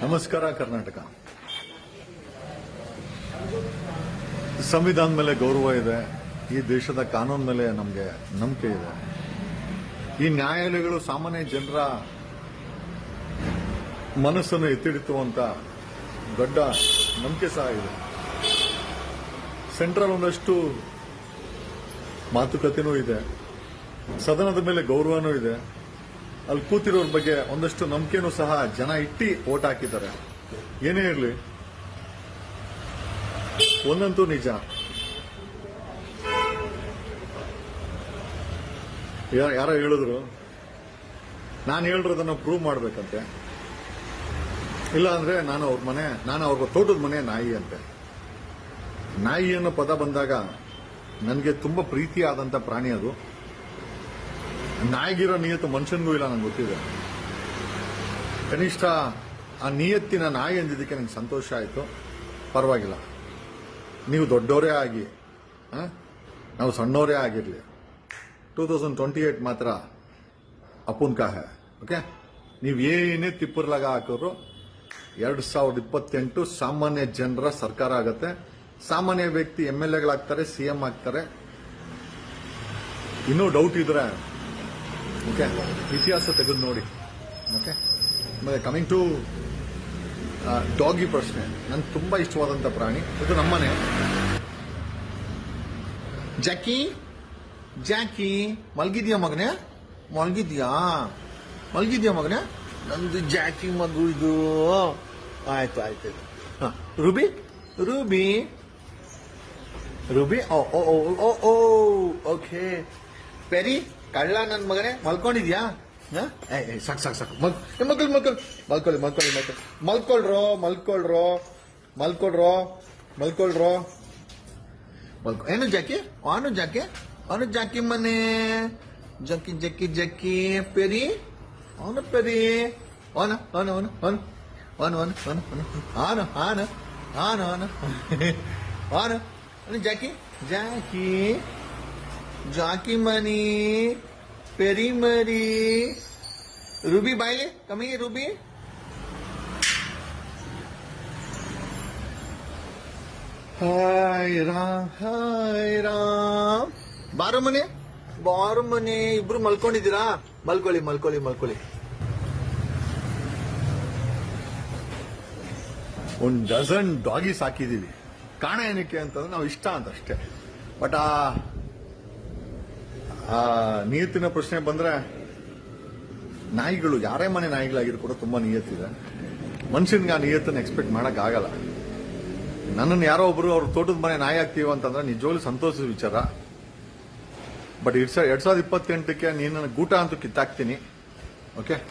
ನಮಸ್ಕಾರ ಕರ್ನಾಟಕ. ಸಂವಿಧಾನ ಮೇಲೆ ಗೌರವ ಇದೆ, ಈ ದೇಶದ ಕಾನೂನು ಮೇಲೆ ನಮಗೆ ನಂಬಿಕೆ ಇದೆ. ಈ ನ್ಯಾಯಾಲಯಗಳು ಸಾಮಾನ್ಯ ಜನರ ಮನಸ್ಸನ್ನು ಎತ್ತಿಡಿಸುವಂತ ದೊಡ್ಡ ನಂಬಿಕೆ ಸಹ ಇದೆ. ಸೆಂಟ್ರಲ್ ಒಂದಷ್ಟು ಮಾತುಕತೆನೂ ಇದೆ, ಸದನದ ಮೇಲೆ ಗೌರವನೂ ಇದೆ. ಅಲ್ಲಿ ಕೂತಿರೋರ ಬಗ್ಗೆ ಒಂದಷ್ಟು ನಂಬಿಕೆನೂ ಸಹ ಜನ ಇಟ್ಟಿ ಓಟ್ ಹಾಕಿದ್ದಾರೆ. ಏನೇ ಇರಲಿ, ಒಂದಂತೂ ನಿಜ. ಯಾರೋ ಹೇಳಿದ್ರು, ನಾನು ಹೇಳಿರೋದನ್ನ ಪ್ರೂವ್ ಮಾಡಬೇಕಂತೆ. ಇಲ್ಲ ಅಂದ್ರೆ ನಾನು ಅವ್ರ ಮನೆ, ನಾನು ಅವ್ರ ತೋಟದ ಮನೆ ನಾಯಿ ಅಂತೆ. ನಾಯಿ ಅನ್ನೋ ಪದ ಬಂದಾಗ ನನಗೆ ತುಂಬಾ ಪ್ರೀತಿಯಾದಂತ ಪ್ರಾಣಿ ಅದು. ನಾಯಿಗಿರೋ ನಿಯತ್ತು ಮನುಷ್ಯನಿಗೂ ಇಲ್ಲ, ನಂಗೆ ಗೊತ್ತಿದೆ. ಕನಿಷ್ಠ ಆ ನಿಯತ್ತಿನ ನಾಯಿ ಅಂದಿದ್ದಕ್ಕೆ ನಂಗೆ ಸಂತೋಷ ಆಯಿತು. ಪರವಾಗಿಲ್ಲ. ನೀವು ದೊಡ್ಡವರೇ ಆಗಿ? ನಾವು ಸಣ್ಣವರೇ ಆಗಿರಲಿ. ಟೂ ತೌಸಂಡ್ ಟ್ವೆಂಟಿ ಏಟ್ ಮಾತ್ರ ಅಪ್ಪುನ್ ಕಾಹೆ ಓಕೆ? ನೀವು ಏನೇ ತಿಪ್ಪರ್ಲಾಗ ಹಾಕಿದ್ರು ಎರಡು ಸಾವಿರದ ಇಪ್ಪತ್ತೆಂಟು ಸಾಮಾನ್ಯ ಜನರ ಸರ್ಕಾರ ಆಗುತ್ತೆ. ಸಾಮಾನ್ಯ ವ್ಯಕ್ತಿ ಎಂ ಎಲ್ ಎಗಳಾಗ್ತಾರೆ ಸಿಎಂ ಆಗ್ತಾರೆ. ಇನ್ನೂ ಡೌಟ್ ಇದ್ರೆ ಓಕೆ ಇತಿಹಾಸ ತೆಗೆದು ನೋಡಿ ಓಕೆ ಆಮೇಲೆ ಕಮಿಂಗ್ ಟು ಡಾಗಿ ಪ್ರಶ್ನೆ ನನ್ಗೆ ತುಂಬಾ ಇಷ್ಟವಾದಂತ ಪ್ರಾಣಿ ಇದು ನಮ್ಮನೆ ಜಾಕಿ ಜಾಕಿ ಮಲ್ಗಿದ್ಯಾ ಮಗನೇ ಮಲ್ಗಿದ್ಯಾ ಮಲ್ಗಿದ್ಯಾ ಮಗನೇ ನಂದು ಜಾಕಿ ಮಗು ಇದು ಆಯ್ತು ಆಯ್ತು ರುಬಿ ರುಬಿ ರುಬಿ ಓ ಓ ಓ ಓ ಓಕೆ ಪೆರಿ ಕಳ್ಳ ನನ್ನ ಮಗನೇ, ಮಲ್ಕೊಂಡಿದ್ಯಾ? ಸಾಕು ಸಾಕು ಸಾಕು. ಮಲ್ಕೊಳ್ಳಿ ಮಲ್ಕೊಳ್ಳಿ ಮಲ್ಕೊಳ್ಳಿ ಮಲ್ಕೊಳ್ಳಿ ಮಲ್ಕೊಳ್ಳಿ ಮಲ್ಕೊಳ್ರೋ ಮಲ್ಕೊಳ್ರೋ ಮಲ್ಕೊಳ್ರೋ ಮಲ್ಕೊಳ್ರೋ. ಮಲ್ಕೊ ಏನು ಜಾಕಿ? ಆನು ಜಾಕಿ? ಅವನು ಜಾಕಿ ಮನೆ. ಜಕ್ಕಿ ಜಕ್ಕಿ ಜಕ್ಕಿ ಪೆರಿ. ಅವನು ಪೆರಿ. ಅವನ ಅವನು ಅವನು ಅವನು ಅವನು ಅವನು ಅವನು ಅವನು ಆನು ಆನು ಅವನು ಅವನು ಅವನು ಜಾಕಿ? ಜಾಕಿ. ಜಾಕಿ ಮನಿ. ಪೆರಿ ಮರಿ ರೂಬಿ ಬಾಯ್ಲಿ Ruby Ruby hi Ram hi Ram ಬಾರು ಮನೆ ಬಾರು ಮನೆ ಇಬ್ರು ಮಲ್ಕೊಂಡಿದ್ದೀರಾ? ಮಲ್ಕೊಳ್ಳಿ ಮಲ್ಕೊಳ್ಳಿ ಮಲ್ಕೊಳ್ಳಿ. ಒಂದ್ ಡಜನ್ ಡಾಗಿ ಸಾಕಿದೀವಿ ಕಾರಣ ಏನಕ್ಕೆ ಅಂತಂದ್ರೆ ನಾವು ಇಷ್ಟ ಅಂತ ಅಷ್ಟೇ. ಬಟ್ ಆ ಆ, ನಿಯತ್ತಿನ ಪ್ರಶ್ನೆ ಬಂದ್ರೆ, ನಾಯಿಗಳು, ಯಾರೇ ಮನೆ ನಾಯಿಗಳಾಗಿದ್ರು ಕೂಡ ತುಂಬಾ ನಿಯತ್ತಿದೆ. ಮನುಷ್ಯನಿಗೆ ಆ ನಿಯತ್ತನ್ನು ಎಕ್ಸ್ಪೆಕ್ಟ್ ಮಾಡಕ್ ಆಗಲ್ಲ ನನ್ನನ್ನು ಯಾರೋ ಒಬ್ರು, ಅವ್ರ ತೋಟದ ಮನೆ ನಾಯಿ ಆಗ್ತೀವ ಅಂತಂದ್ರೆ ನಿಜವಾಗ್ಲೂ ಸಂತೋಷದ ವಿಚಾರ. ಬಟ್ ಸಾವಿರದ ಎರಡ್ ಸಾವಿರದ ಇಪ್ಪತ್ತೆಂಟಕ್ಕೆ ನೀನು ಗೂಟ ಅಂತೂ ಕಿತ್ತಾಕ್ತೀನಿ. ಓಕೆ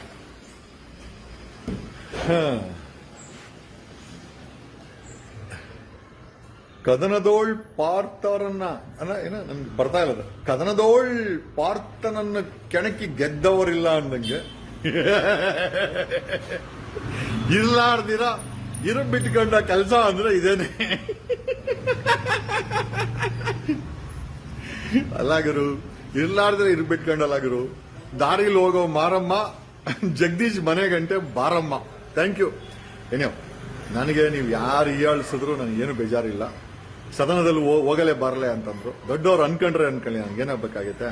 ಕದನದೋಳ್ ಪಾರ್ಥರನ್ನ ಏನ ನನ್ಗೆ ಬರ್ತಾ ಇಲ್ಲ. ಕದನದೋಳ್ ಪಾರ್ಥನನ್ನ ಕೆಣಕಿ ಗೆದ್ದವರಿಲ್ಲ ಅಂದಂಗೆ. ಇರ್ಲಾರ್ದಿರ ಇರು ಬಿಟ್ಕೊಂಡ ಕೆಲಸ ಅಂದ್ರೆ ಇದೇನೆ. ಅಲ್ಲಾಗರು ಇರ್ಲಾರ್ದ್ರೆ ಇರು ಬಿಟ್ಕೊಂಡಲ್ಲಾಗರು ದಾರಿಲಿ ಹೋಗೋ ಮಾರಮ್ಮ, ಜಗದೀಶ್ ಮನೆ ಗಂಟೆ ಬಾರಮ್ಮ. Thank you. ಏನೋ ನನಗೆ ನೀವು ಯಾರು ಹೀಯಾಳಿಸಿದ್ರು ನನಗೇನು ಬೇಜಾರಿಲ್ಲ. ಸದನದಲ್ಲಿ ಹೋಗಲೇ ಬರಲೇ ಅಂತಂದ್ರು. ದೊಡ್ಡವ್ರು ಅನ್ಕೊಂಡ್ರೆ ಅನ್ಕೊಳ್ಳಿ ನನಗೇನಾಗಬೇಕಾಗೈತೆ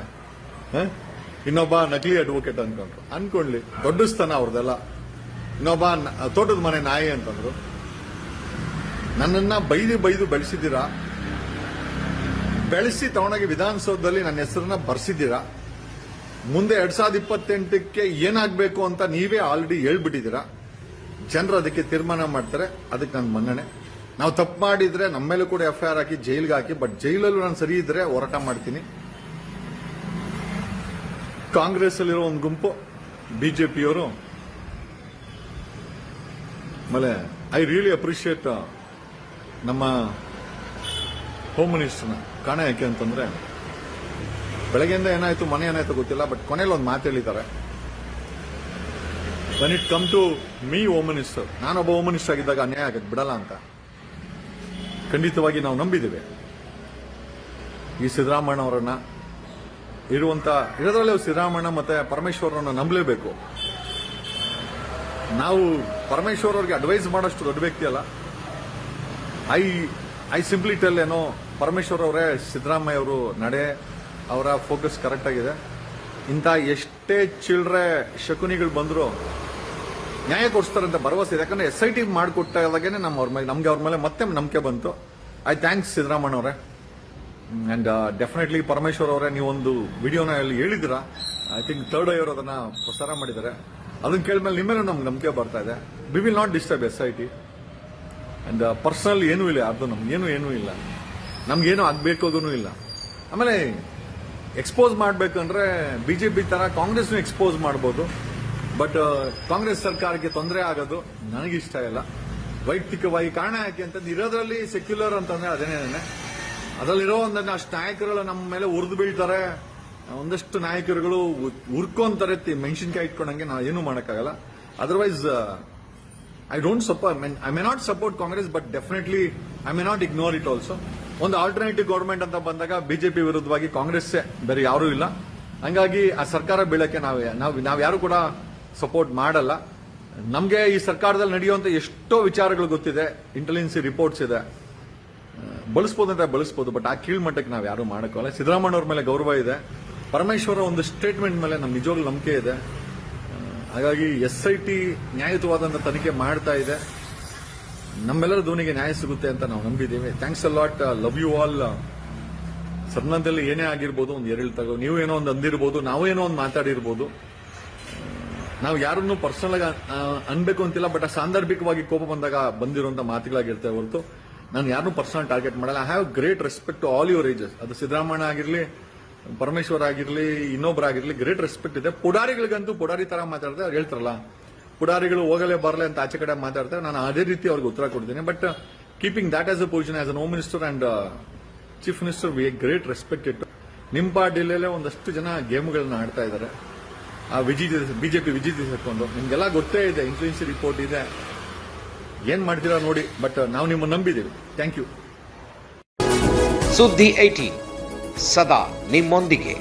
ಇನ್ನೊಬ್ಬ ನಕಲಿ ಅಡ್ವೊಕೇಟ್ ಅನ್ಕೊಂಡ್ರು. ಅನ್ಕೊಂಡ್ಲಿ ದೊಡ್ಡ ಸ್ಥಾನ ಅವ್ರದೆಲ್ಲ. ಇನ್ನೊಬ್ಬ ತೋಟದ ಮನೆ ನಾಯಿ ಅಂತಂದ್ರು. ನನ್ನನ್ನ ಬೈದು ಬೈದು ಬೆಳೆಸಿದ್ದೀರಾ? ಬೆಳೆಸಿ ತಗೊಂಡೋಗಿ ವಿಧಾನಸೌಧದಲ್ಲಿ ನನ್ನ ಹೆಸರನ್ನ ಬರ್ಸಿದ್ದೀರಾ? ಮುಂದೆ ಎರಡ್ ಸಾವಿರದ ಇಪ್ಪತ್ತೆಂಟಕ್ಕೆ ಏನಾಗಬೇಕು ಅಂತ ನೀವೇ ಆಲ್ರೆಡಿ ಹೇಳ್ಬಿಟ್ಟಿದ್ದೀರಾ? ಜನರು ಅದಕ್ಕೆ ತೀರ್ಮಾನ ಮಾಡ್ತಾರೆ, ಅದಕ್ಕೆ ನನ್ನ ಮನ್ನಣೆ. ನಾವು ತಪ್ಪು ಮಾಡಿದ್ರೆ ನಮ್ಮ ಮೇಲೂ ಕೂಡ ಎಫ್ ಹಾಕಿ ಜೈಲ್ಗೆ ಹಾಕಿ, ಬಟ್ ಜೈಲಲ್ಲೂ ನಾನು ಸರಿ ಇದ್ರೆ ಹೋರಾಟ ಮಾಡ್ತೀನಿ. ಕಾಂಗ್ರೆಸ್ ಅಲ್ಲಿರೋ ಒಂದು ಗುಂಪು, ಬಿಜೆಪಿಯವರು, ಆಮೇಲೆ ಐ ರಿಯಲಿ ಅಪ್ರಿಷಿಯೇಟ್ ನಮ್ಮ ಹೋಮ್ ಮಿನಿಸ್ಟರ್ನ ಕಾಣ ಯಾಕೆ ಅಂತಂದ್ರೆ, ಬೆಳಗ್ಗೆಯಿಂದ ಏನಾಯ್ತು, ಮನೆ ಏನಾಯ್ತು ಗೊತ್ತಿಲ್ಲ, ಬಟ್ ಕೊನೆಯಲ್ಲಿ ಒಂದು ಮಾತು ಹೇಳಿದ್ದಾರೆ. When it come to me home minister ನಾನೊಬ್ಬ ಹೋಮ್ ಮಿನಿಸ್ಟರ್ ಆಗಿದ್ದಾಗ ಅನ್ಯಾಯ ಆಗಕ್ಕೆ ಬಿಡಲ್ಲ ಅಂತ. ಖಂಡಿತವಾಗಿ ನಾವು ನಂಬಿದ್ದೇವೆ. ಈ ಸಿದ್ದರಾಮಣ್ಣವರನ್ನ ಇರುವಂತ, ಇರೋದ್ರಲ್ಲಿ ಸಿದ್ದರಾಮಯ್ಯ ಮತ್ತೆ ಪರಮೇಶ್ವರನ್ನ ನಂಬಲೇಬೇಕು. ನಾವು ಪರಮೇಶ್ವರ್ ಅವ್ರಿಗೆ ಅಡ್ವೈಸ್ ಮಾಡೋಷ್ಟು ದೊಡ್ಡ ವ್ಯಕ್ತಿ ಅಲ್ಲ. ಐ ಐ ಸಿಂಪ್ಲಿ ಟೆಲ್ ಏನೋ ಪರಮೇಶ್ವರ್ ಅವರೇ ಸಿದ್ದರಾಮಯ್ಯ ಅವರು ನಡೆ, ಅವರ ಫೋಕಸ್ ಕರೆಕ್ಟ್ ಆಗಿದೆ. ಇಂಥ ಎಷ್ಟೇ ಚಿಲ್ಡ್ರೆ ಶಕುನಿಗಳು ಬಂದ್ರು ನ್ಯಾಯ ಕೊಡಿಸ್ತಾರೆ ಅಂತ ಭರವಸೆ ಇದೆ. ಯಾಕಂದ್ರೆ ಎಸ್ ಐ ಟಿ ಮಾಡಿಕೊಟ್ಟಾಗೇನೆ ನಮ್ಮ ಅವ್ರ ಮೇಲೆ ನಮಗೆ ಅವ್ರ ಮೇಲೆ ಮತ್ತೆ ನಂಬಿಕೆ ಬಂತು. ಐ ಥ್ಯಾಂಕ್ಸ್ ಸಿದ್ದರಾಮಯ್ಯ ಅವರೇ. ಅಂಡ್ ಡೆಫಿನೆಟ್ಲಿ ಪರಮೇಶ್ವರ್ ಅವರೇ ನೀವೊಂದು ವಿಡಿಯೋನ ಅಲ್ಲಿ ಹೇಳಿದಿರ ಐ ಥಿಂಕ್ ಥರ್ಡ್ ಐ ಅವರು ಅದನ್ನ ಪ್ರಸಾರ ಮಾಡಿದ್ದಾರೆ. ಅದನ್ನ ಕೇಳಿದ್ಮೇಲೆ ನಿಮ್ಮ ಮೇಲೆ ನಮ್ಗೆ ನಂಬಿಕೆ ಬರ್ತಾ ಇದೆ. We will not disturb S I T and personal ಏನೂ ಇಲ್ಲ ಅದು ನಮ್ಗೇನು ಏನೂ ಇಲ್ಲ. ನಮ್ಗೇನು ಆಗಬೇಕಾಗೂ ಇಲ್ಲ. ಆಮೇಲೆ ಎಕ್ಸ್ಪೋಸ್ ಮಾಡ್ಬೇಕಂದ್ರೆ ಬಿಜೆಪಿ ತರ ಕಾಂಗ್ರೆಸ್ನು ಎಕ್ಸ್ಪೋಸ್ ಮಾಡ್ಬೋದು. ಬಟ್ ಕಾಂಗ್ರೆಸ್ ಸರ್ಕಾರಕ್ಕೆ ತೊಂದರೆ ಆಗೋದು ನನಗಿಷ್ಟ ಇಲ್ಲ. ವೈಯಕ್ತಿಕವಾಗಿ ಕಾರಣ ಯಾಕೆ ಅಂತಂದ್ರೆ ಇರೋದ್ರಲ್ಲಿ ಸೆಕ್ಯುಲರ್ ಅಂತಂದ್ರೆ ಅದೇನೇನೆ ಅದರಲ್ಲಿರೋ ಒಂದನ್ನು ಅಷ್ಟು ನಾಯಕರುಗಳು ನಮ್ಮ ಮೇಲೆ ಉರಿದು ಬೀಳ್ತಾರೆ. ಒಂದಷ್ಟು ನಾಯಕರುಗಳು ಉರ್ಕೊಂತಾರೆ ಮೆಣಸಿನ್ಕಾಯಿ ಇಟ್ಕೊಂಡಂಗೆ ನಾವು ಏನು ಮಾಡೋಕ್ಕಾಗಲ್ಲ. Otherwise I don't support I may not support Congress but definitely I may not ignore it also ಒಂದು ಆಲ್ಟರ್ನೇಟಿವ್ ಗೌರ್ಮೆಂಟ್ ಅಂತ ಬಂದಾಗ ಬಿಜೆಪಿ ವಿರುದ್ಧವಾಗಿ ಕಾಂಗ್ರೆಸ್ ಬೇರೆ ಯಾರೂ ಇಲ್ಲ. ಹಂಗಾಗಿ ಆ ಸರ್ಕಾರ ಬೀಳಕ್ಕೆ ನಾವು ನಾವು ಯಾರು ಕೂಡ ಸಪೋರ್ಟ್ ಮಾಡಲ್ಲ. ನಮಗೆ ಈ ಸರ್ಕಾರದಲ್ಲಿ ನಡೆಯುವಂತ ಎಷ್ಟೋ ವಿಚಾರಗಳು ಗೊತ್ತಿದೆ. ಇಂಟೆಲಿಜೆನ್ಸಿ ರಿಪೋರ್ಟ್ಸ್ ಇದೆ. ಬಳಸ್ಬೋದು ಅಂತ ಬಳಸ್ಬೋದು ಬಟ್ ಆ ಕೀಳ್ಮಟ್ಟಕ್ಕೆ ನಾವು ಯಾರು ಮಾಡೋಕ್ಕಲ್ಲ ಸಿದ್ದರಾಮಯ್ಯ ಅವ್ರ ಮೇಲೆ ಗೌರವ ಇದೆ. ಪರಮೇಶ್ವರ ಒಂದು ಸ್ಟೇಟ್ಮೆಂಟ್ ಮೇಲೆ ನಮ್ಮ ನಿಜವಾಗ್ಲೂ ನಂಬಿಕೆ ಇದೆ. ಹಾಗಾಗಿ ಎಸ್ ಐ ಟಿ ನ್ಯಾಯಯುತವಾದಂಥ ತನಿಖೆ ಮಾಡ್ತಾ ಇದೆ. ನಮ್ಮೆಲ್ಲರ ಧೋನಿಗೆ ನ್ಯಾಯ ಸಿಗುತ್ತೆ ಅಂತ ನಾವು ನಂಬಿದ್ದೀವಿ. Thanks a lot love you all ಸದನದಲ್ಲಿ ಏನೇ ಆಗಿರ್ಬೋದು, ಒಂದು ಎರಡು ತಗೋ ನೀವು ಏನೋ ಒಂದು ಅಂದಿರ್ಬೋದು, ನಾವು ಏನೋ ಒಂದು ಮಾತಾಡಿರ್ಬೋದು. ನಾವು ಯಾರನ್ನೂ ಪರ್ಸನಲ್ ಆಗಿ ಅನ್ಬೇಕು ಅಂತಿಲ್ಲ ಬಟ್ ಸಾಂದರ್ಭಿಕವಾಗಿ ಕೋಪ ಬಂದಾಗ ಬಂದಿರುವಂತ ಮಾತುಗಳಾಗಿರ್ತವೆ ಹೊರತು ನಾನು ಯಾರನ್ನೂ ಪರ್ಸನಲ್ ಟಾರ್ಗೆಟ್ ಮಾಡಲ್ಲ. I have great respect to all your ages ಅದು ಸಿದ್ದರಾಮಯ್ಯ ಆಗಿರಲಿ, ಪರಮೇಶ್ವರ್ ಆಗಿರ್ಲಿ ಇನ್ನೊಬ್ಬರಾಗಿರ್ಲಿ ಗ್ರೇಟ್ ರೆಸ್ಪೆಕ್ಟ್ ಇದೆ. ಪುಡಾರಿಗಳಿಗಂತೂ ಪುಡಾರಿ ತರ ಮಾತಾಡ್ತಾರೆ, ಅವ್ರು ಹೇಳ್ತಾರಲ್ಲ, ಪುಡಾರಿಗಳು ಹೋಗಲೇ ಬರಲೇ ಅಂತ ಆಚೆ ಕಡೆ ಮಾತಾಡ್ತಾರೆ. ನಾನು ಅದೇ ರೀತಿ ಅವ್ರಿಗೆ ಉತ್ತರ ಕೊಡ್ತೀನಿ. But keeping that as a position as an home minister and chief minister we great respect ಇಟ್ಟು ನಿಮ್ಮ ಪಾರ್ಟಿಲೇ ಒಂದಷ್ಟು ಜನ ಗೇಮ್ಗಳನ್ನ ಆಡ್ತಾ ಇದ್ದಾರೆ. ಆ ವಿಜಿತ ಬಿಜೆಪಿ ವಿಜಿತಿ ಸೇರ್ಕೊಂಡು ನಿಮ್ಗೆಲ್ಲ ಗೊತ್ತೇ ಇದೆ ಇನ್ಫ್ಲೂಯೆನ್ಸಿ ರಿಪೋರ್ಟ್ ಇದೆ. ಏನ್ ಮಾಡ್ತೀರಾ ನೋಡಿ ಬಟ್ ನಾವು ನಿಮ್ಮ ನಂಬಿದ್ದೀವಿ. ಥ್ಯಾಂಕ್ ಯು ಸುದ್ದಿ ಏಟೀನ್ ಸದಾ ನಿಮ್ಮೊಂದಿಗೆ.